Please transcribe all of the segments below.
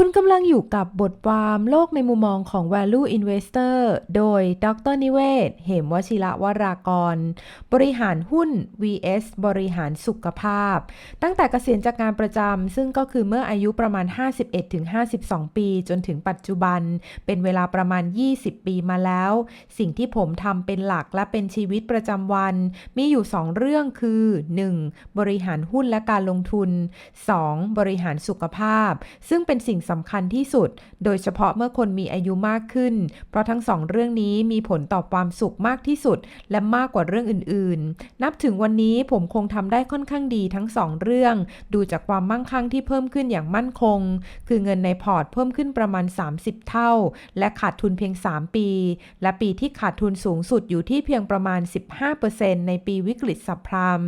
คุณกำลังอยู่กับบทความโลกในมุมมองของ Value Investor โดย ดรนิเวศ เหมวชิระวรากร บริหารหุ้น vs บริหารสุขภาพ ตั้งแต่เกษียณจากงานประจำ ซึ่งก็คือเมื่ออายุประมาณ 51-52 ปี จนถึงปัจจุบัน เป็นเวลาประมาณ 20 ปีมาแล้ว สิ่งที่ผมทำเป็นหลักและเป็นชีวิตประจำวัน มีอยู่ 2 เรื่องคือ 1. บริหารหุ้นและการลงทุน 2. บริหารสุขภาพ ซึ่งเป็นสิ่งสำคัญที่สุด โดยเฉพาะเมื่อคนมีอายุมากขึ้น เพราะทั้งสองเรื่องนี้มีผลต่อความสุขมากที่สุด และมากกว่าเรื่องอื่น ๆ นับถึงวันนี้ผมคงทำได้ค่อนข้างดีทั้งสองเรื่อง ดูจากความมั่งคั่งที่เพิ่มขึ้นอย่างมั่นคง คือเงินในพอร์ตเพิ่มขึ้นประมาณ 30 เท่า และขาดทุนเพียง 3 ปี และปีที่ขาดทุนสูงสุดอยู่ที่เพียงประมาณ 15%ในปีวิกฤตสัพพราม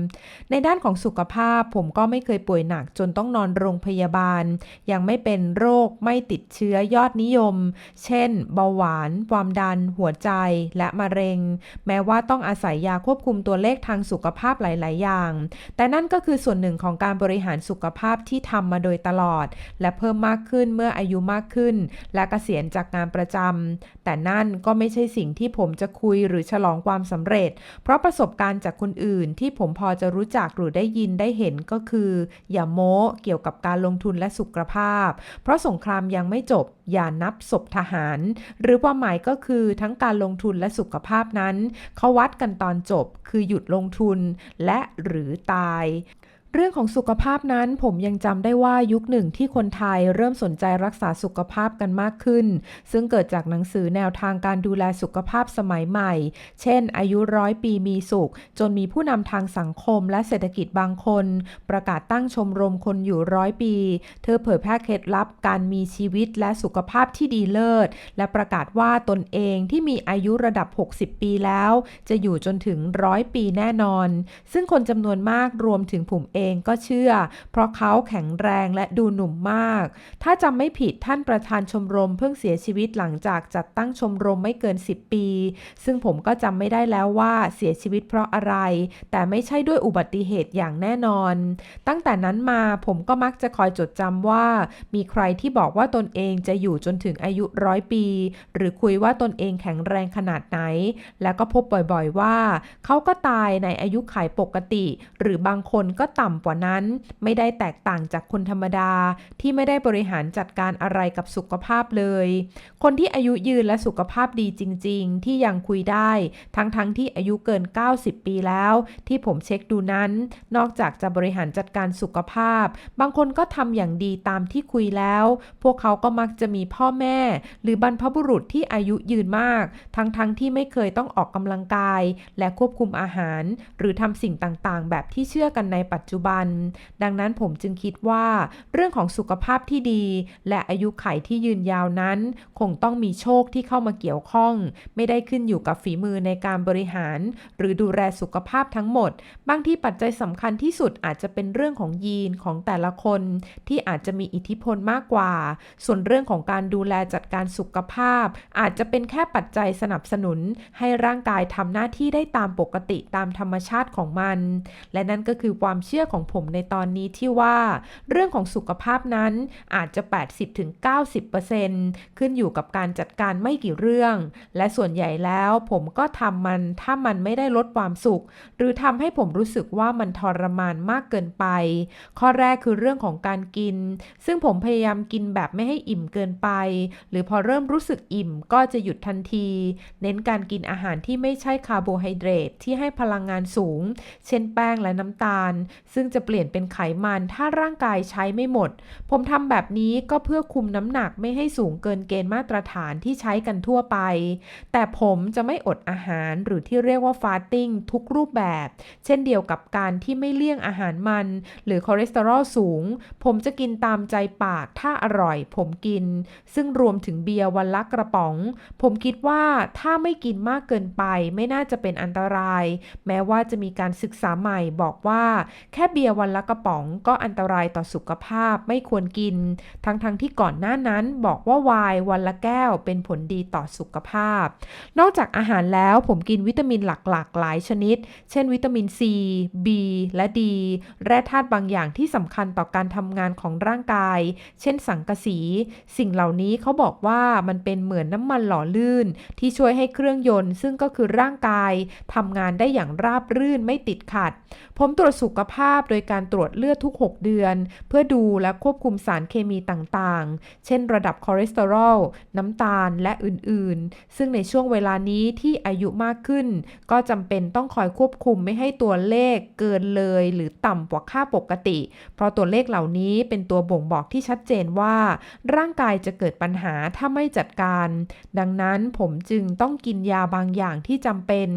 ในด้านของสุขภาพผมก็ไม่เคยป่วยหนักจนต้องนอนโรงพยาบาล ยังไม่เป็นโรคไม่ติดเชื้อยอดนิยม เช่น เบาหวาน ความดัน หัวใจ และมะเร็ง แม้ว่าต้องอาศัยยาควบคุมตัวเลขทางสุขภาพหลาย ๆ อย่าง แต่นั่นก็คือส่วนหนึ่งของการบริหารสุขภาพที่ทำมาโดยตลอด และเพิ่มมากขึ้นเมื่ออายุมากขึ้น และเกษียณจากงานประจำแต่นั่นก็ไม่ใช่สิ่งที่ผมจะคุยหรือฉลองความสำเร็จ เพราะประสบการณ์จากคนอื่นที่ผมพอจะรู้จักหรือได้ยินได้เห็นก็คือ อย่าโม้เกี่ยวกับการลงทุนและสุขภาพ เพราะสงครามยังไม่จบอย่านับศพทหาร หรือความหมายก็คือทั้งการลงทุนและสุขภาพนั้น เขาวัดกันตอนจบคือหยุดลงทุนและหรือตาย เรื่องของสุขภาพนั้นผมยังจำได้ว่ายุคหนึ่งที่คนไทยเริ่มสนใจรักษาสุขภาพกันมากขึ้น ซึ่งเกิดจากหนังสือแนวทางการดูแลสุขภาพสมัยใหม่ เช่น อายุร้อยปีมีสุข จนมีผู้นำทางสังคมและเศรษฐกิจบางคน ประกาศตั้งชมรมคนอยู่ร้อยปี เธอเผยแพร่เคล็ดลับการมีชีวิตและสุขภาพที่ดีเลิศ และประกาศว่าตนเองที่มีอายุระดับ 60 ปีแล้ว จะอยู่จนถึงร้อยปีแน่นอน ซึ่งคนจำนวนมากรวมถึงผมเองเองก็เชื่อ เพราะเขาแข็งแรงและดูหนุ่มมาก ถ้าจำไม่ผิดท่านประธานชมรมเพิ่งเสียชีวิตหลังจากจัดตั้งชมรมไม่เกิน 10 ปี ซึ่งผมก็จำไม่ได้แล้วว่าเสียชีวิตเพราะอะไร แต่ไม่ใช่ด้วยอุบัติเหตุอย่างแน่นอน ตั้งแต่นั้นมาผมก็มักจะคอยจดจำว่า มีใครที่บอกว่าตนเองจะอยู่จนถึงอายุร้อยปี หรือคุยว่าตนเองแข็งแรงขนาดไหน แล้วก็พบบ่อยๆว่า เขาก็ตายในอายุขัยปกติ หรือบางคนก็ต่ำกว่านั้น ไม่ได้แตกต่างจากคนธรรมดาที่ไม่ได้บริหารจัดการอะไรกับสุขภาพเลย คนที่อายุยืนและสุขภาพดีจริง ๆ ที่ยังคุยได้ ทั้งๆทที่อายุเกิน 90 ปีแล้ว ที่ผมเช็คดูนั้น นอกจากจะบริหารจัดการสุขภาพ บางคนก็ทำอย่างดีตามที่คุยแล้ว พวกเขาก็มักจะมีพ่อแม่ หรือบรรพบุรุษที่อายุยืนมาก ทั้งๆทที่ไม่เคยต้องออกกำลังกาย และควบคุมอาหาร หรือทำสิ่งต่างๆ แบบที่เชื่อกันในปัจจุบัน ดังนั้นผมจึงคิดว่า เรื่องของสุขภาพที่ดี และอายุไขที่ยืนยาวนั้น คงต้องมีโชคที่เข้ามาเกี่ยวข้อง ไม่ได้ขึ้นอยู่กับฝีมือในการบริหาร หรือดูแลสุขภาพทั้งหมด บางที่ปัจจัยสำคัญที่สุดอาจจะเป็นเรื่องของยีนของแต่ละคน ที่อาจจะมีอิทธิพลมากกว่า ส่วนเรื่องของการดูแลจัดการสุขภาพ อาจจะเป็นแค่ปัจจัยสนับสนุน ให้ร่างกายทำหน้าที่ได้ตามปกติตามธรรมชาติของมัน และนั่นก็คือความเชื่อของผมในตอนนี้ที่ว่า เรื่องของสุขภาพนั้นอาจจะ 80-90%ขึ้นอยู่กับการจัดการไม่กี่เรื่อง และส่วนใหญ่แล้วผมก็ทำมันถ้ามันไม่ได้ลดความสุข หรือทำให้ผมรู้สึกว่ามันทรมานมากเกินไป ข้อแรกคือเรื่องของการกิน ซึ่งผมพยายามกินแบบไม่ให้อิ่มเกินไป หรือพอเริ่มรู้สึกอิ่มก็จะหยุดทันที เน้นการกินอาหารที่ไม่ใช่คาร์โบไฮเดรตที่ให้พลังงานสูง เช่นแป้งและน้ำตาลซึ่งจะเปลี่ยนเป็นไขมันถ้าร่างกายใช้ไม่หมด ผมทำแบบนี้ก็เพื่อคุมน้ำหนักไม่ให้สูงเกินเกณฑ์มาตรฐานที่ใช้กันทั่วไป แต่ผมจะไม่อดอาหารหรือที่เรียกว่าฟาสติ้งทุกรูปแบบ เช่นเดียวกับการที่ไม่เลี่ยงอาหารมัน หรือคอเลสเตอรอลสูง ผมจะกินตามใจปากถ้าอร่อย ผมกิน ซึ่งรวมถึงเบียร์วันละกระป๋อง ผมคิดว่าถ้าไม่กินมากเกินไปไม่น่าจะเป็นอันตราย แม้ว่าจะมีการศึกษาใหม่บอกว่า แค่เบียร์วันละกระป๋องก็อันตรายต่อสุขภาพไม่ควรกิน ทั้งๆทที่ก่อนหน้านั้นบอกว่าวน์วันละแก้วเป็นผลดีต่อสุขภาพ นอกจากอาหารแล้วผมกินวิตามินหลักๆหลายชนิด เช่น วิตามิน C B และ D แร่ธาตุบางอย่างที่สำคัญต่อการทำงานของร่างกาย เช่นสังกะสี สิ่งเหล่านี้เขาบอกว่ามันเป็นเหมือนน้ำมันหล่อลื่น ที่ช่วยให้เครื่องยนต์ ซึ่งก็คือร่างกายทำงานได้อย่างราบรื่นไม่ติดขัด ผมตรวจสุขภาพโดยการตรวจเลือดทุก 6 เดือน เพื่อดูและควบคุมสารเคมีต่างๆ เช่นระดับคอเลสเตอรอล น้ำตาล และอื่นๆ ซึ่งในช่วงเวลานี้ที่อายุมากขึ้น ก็จำเป็นต้องคอยควบคุมไม่ให้ตัวเลขเกินเลย หรือต่ำกว่าค่าปกติ เพราะตัวเลขเหล่านี้เป็นตัวบ่งบอกที่ชัดเจนว่า ร่างกายจะเกิดปัญหาถ้าไม่จัดการ ดังนั้นผมจึงต้องกินยาบางอย่างที่จำเป็น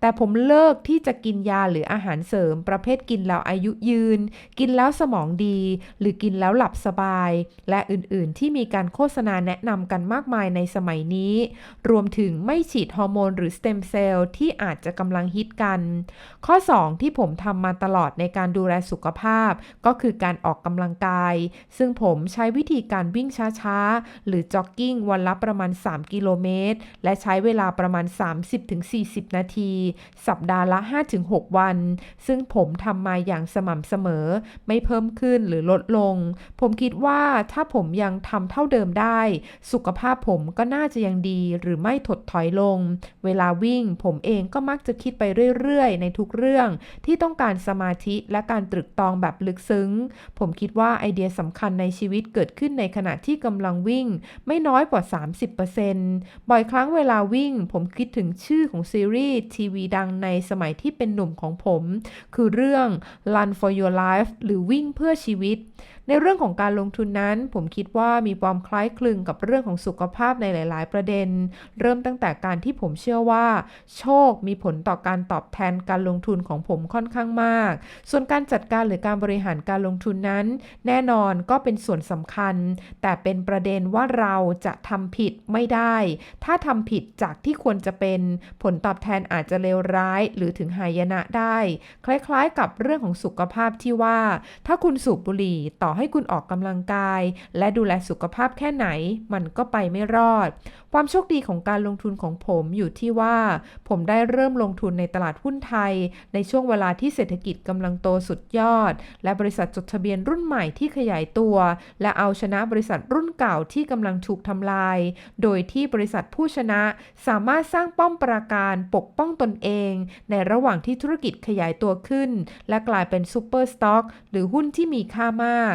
แต่ผมเลิกที่จะกินยาหรืออาหารเสริมประเภทกินแล้วอายุยืน กินแล้วสมองดี หรือกินแล้วหลับสบาย และอื่นๆ ที่มีการโฆษณาแนะนำกันมากมายในสมัยนี้ รวมถึงไม่ฉีดฮอร์โมนหรือสเต็มเซลล์ที่อาจจะกำลังฮิตกัน ข้อ 2 ที่ผมทำมาตลอดในการดูแลสุขภาพ ก็คือการออกกำลังกาย ซึ่งผมใช้วิธีการวิ่งช้าๆ หรือจ็อกกิ้งวันละประมาณ 3 กิโลเมตร และใช้เวลาประมาณ 30-40 นาที สัปดาห์ละ 5-6 วัน ซึ่งผมทำมาอย่างสม่ำเสมอ ไม่เพิ่มขึ้นหรือลดลง ผมคิดว่าถ้าผมยังทำเท่าเดิมได้ สุขภาพผมก็น่าจะยังดีหรือไม่ถดถอยลง เวลาวิ่งผมเองก็มักจะคิดไปเรื่อยๆ ในทุกเรื่อง ที่ต้องการสมาธิและการตรึกตองแบบลึกซึ้ง ผมคิดว่าไอเดียสำคัญในชีวิตเกิดขึ้นในขณะที่กำลังวิ่ง ไม่น้อยกว่า 30%บ่อยครั้งเวลาวิ่ง ผมคิดถึงชื่อของซีรีส์ทีวีดังในสมัยที่เป็นหนุ่มของผม คือเรื่อง Run for Your Life หรือวิ่งเพื่อชีวิตในเรื่องของการลงทุนนั้น ผมคิดว่ามีความคล้ายคลึงกับเรื่องของสุขภาพในหลาย ๆ ประเด็น เริ่มตั้งแต่การที่ผมเชื่อว่า โชคมีผลต่อการตอบแทนการลงทุนของผมค่อนข้างมาก ส่วนการจัดการหรือการบริหารการลงทุนนั้น แน่นอนก็เป็นส่วนสำคัญ แต่เป็นประเด็นว่าเราจะทำผิดไม่ได้ ถ้าทำผิดจากที่ควรจะเป็นผลตอบแทนอาจจะเลวร้าย หรือถึงหายนะได้ คล้าย ๆ กับเรื่องของสุขภาพที่ว่า ถ้าคุณสูบบุหรี่ต่อใให้คุณออกกำลังกาย และดูแลสุขภาพแค่ไหน มันก็ไปไม่รอด ความโชคดีของการลงทุนของผมอยู่ที่ว่า ผมได้เริ่มลงทุนในตลาดหุ้นไทย ในช่วงเวลาที่เศรษฐกิจกำลังโตสุดยอด และบริษัทจดทะเบียนรุ่นใหม่ที่ขยายตัว และเอาชนะบริษัทรุ่นเก่าที่กำลังถูกทำลาย โดยที่บริษัทผู้ชนะสามารถสร้างป้อมปราการปกป้องตนเอง ในระหว่างที่ธุรกิจขยายตัวขึ้น และกลายเป็นซูเปอร์สต็อกหรือหุ้นที่มีค่ามาก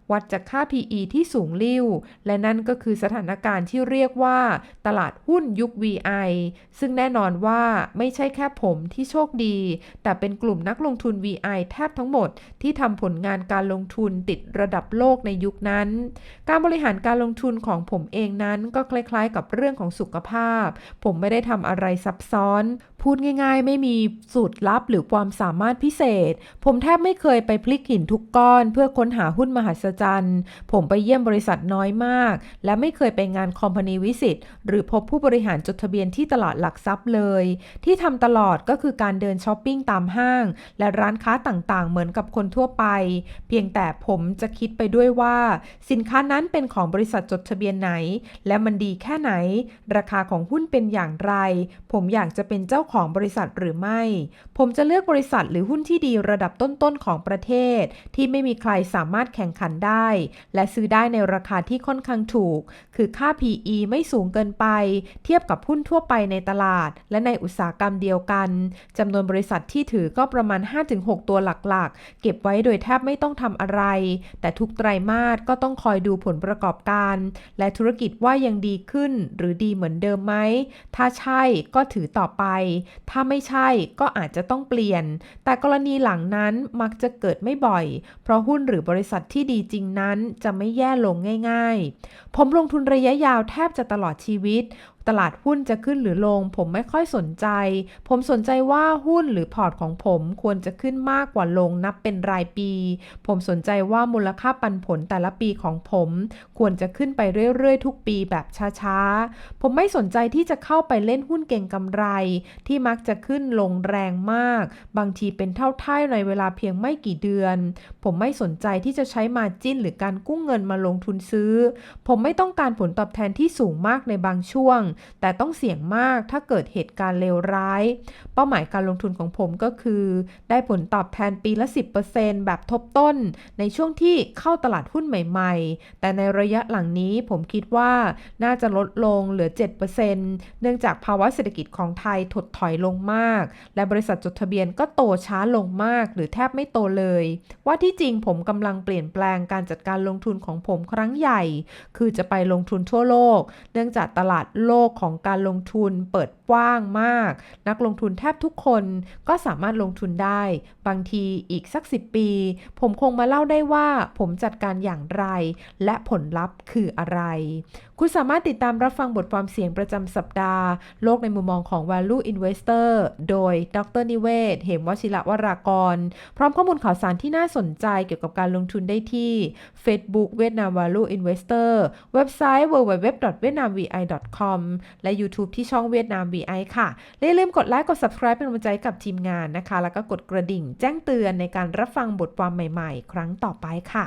วัดจากค่า PE ที่สูงลิ่ว และนั่นก็คือสถานการณ์ที่เรียกว่า ตลาดหุ้นยุค VI ซึ่งแน่นอนว่าไม่ใช่แค่ผมที่โชคดี แต่เป็นกลุ่มนักลงทุน VI แทบทั้งหมด ที่ทำผลงานการลงทุนติดระดับโลกในยุคนั้น การบริหารการลงทุนของผมเองนั้นก็คล้ายๆ กับเรื่องของสุขภาพ ผมไม่ได้ทำอะไรซับซ้อน พูดง่าย ๆ ไม่มีสูตรลับหรือความสามารถพิเศษ ผมแทบไม่เคยไปพลิกหินทุกก้อน เพื่อค้นหาหุ้นมหัศจรรย์ผมไปเยี่ยมบริษัทน้อยมาก และไม่เคยไปงานคอมพานีวิสิตหรือพบผู้บริหารจดทะเบียนที่ตลาดหลักทรัพย์เลย ที่ทำตลอดก็คือการเดินช้อปปิ้งตามห้าง และร้านค้าต่างๆ เหมือนกับคนทั่วไป เพียงแต่ผมจะคิดไปด้วยว่า สินค้านั้นเป็นของบริษัทจดทะเบียนไหน และมันดีแค่ไหน ราคาของหุ้นเป็นอย่างไร ผมอยากจะเป็นเจ้าของบริษัทหรือไม่ ผมจะเลือกบริษัทหรือหุ้นที่ดีระดับต้นๆของประเทศ ที่ไม่มีใครสามารถแข่งขันได้และซื้อได้ในราคาที่ค่อนข้างถูก คือค่า PE ไม่สูงเกินไป เทียบกับหุ้นทั่วไปในตลาด และในอุตสาหกรรมเดียวกันจำนวนบริษัทที่ถือก็ประมาณ 5-6 ตัวหลักๆ เก็บไว้โดยแทบไม่ต้องทำอะไร แต่ทุกไตรมาสก็ต้องคอยดูผลประกอบการ และธุรกิจว่ายังดีขึ้นหรือดีเหมือนเดิมไหม ถ้าใช่ก็ถือต่อไป ถ้าไม่ใช่ก็อาจจะต้องเปลี่ยน แต่กรณีหลังนั้นมักจะเกิดไม่บ่อย เพราะหุ้นหรือบริษัทที่ดีจริงนั้นจะไม่แย่ลงง่ายๆ ผมลงทุนระยะยาวแทบจะตลอดชีวิตตลาดหุ้นจะขึ้นหรือลง ผมไม่ค่อยสนใจ ผมสนใจว่าหุ้นหรือพอร์ตของผมควรจะขึ้นมากกว่าลงนับเป็นรายปี ผมสนใจว่ามูลค่าปันผลแต่ละปีของผม ควรจะขึ้นไปเรื่อยๆ ทุกปีแบบช้าๆ ผมไม่สนใจที่จะเข้าไปเล่นหุ้นเก่งกำไร ที่มักจะขึ้นลงแรงมาก บางทีเป็นเท่าท่ายในเวลาเพียงไม่กี่เดือน ผมไม่สนใจที่จะใช้มาจิ้น หรือการกู้เงินมาลงทุนซื้อ ผมไม่ต้องการผลตอบแทนที่สูงมากในบางช่วงแต่ต้องเสี่ยงมากถ้าเกิดเหตุการณ์เลวร้าย เป้าหมายการลงทุนของผมก็คือ ได้ผลตอบแทนปีละ 10%แบบทบต้น ในช่วงที่เข้าตลาดหุ้นใหม่ ๆ แต่ในระยะหลังนี้ผมคิดว่าน่าจะลดลงเหลือ 7%เนื่องจากภาวะเศรษฐกิจของไทยถดถอยลงมาก และบริษัทจดทะเบียนก็โตช้าลงมาก หรือแทบไม่โตเลย ว่าที่จริงผมกำลังเปลี่ยนแปลงการจัดการลงทุนของผมครั้งใหญ่ คือจะไปลงทุนทั่วโลก เนื่องจากตลาดโลกของการลงทุนเปิด กว้างมาก นักลงทุนแทบทุกคนก็สามารถลงทุนได้ บางทีอีกสัก 10 ปี ผมคงมาเล่าได้ว่าผมจัดการอย่างไร และผลลัพธ์คืออะไร คุณสามารถติดตามรับฟังบทความเสียงประจำสัปดาห์ โลกในมุมมองของ Value Investor โดยดรนิเวศ เหมวชิระวรากร พร้อมข้อมูลข่าวสารที่น่าสนใจเกี่ยวกับการลงทุนได้ที่ Facebook เวียดนาม Value Investor เว็บไซต์ www.vietnamvi.com และ YouTube ที่ช่องเวียดนาม VI BI ค่ะอย่าลืมกดไลค์ กด subscribe เป็นกำลังใจกับทีมงานนะคะ แล้วก็กดกระดิ่งแจ้งเตือนในการรับฟังบทความใหม่ๆ ครั้งต่อไปค่ะ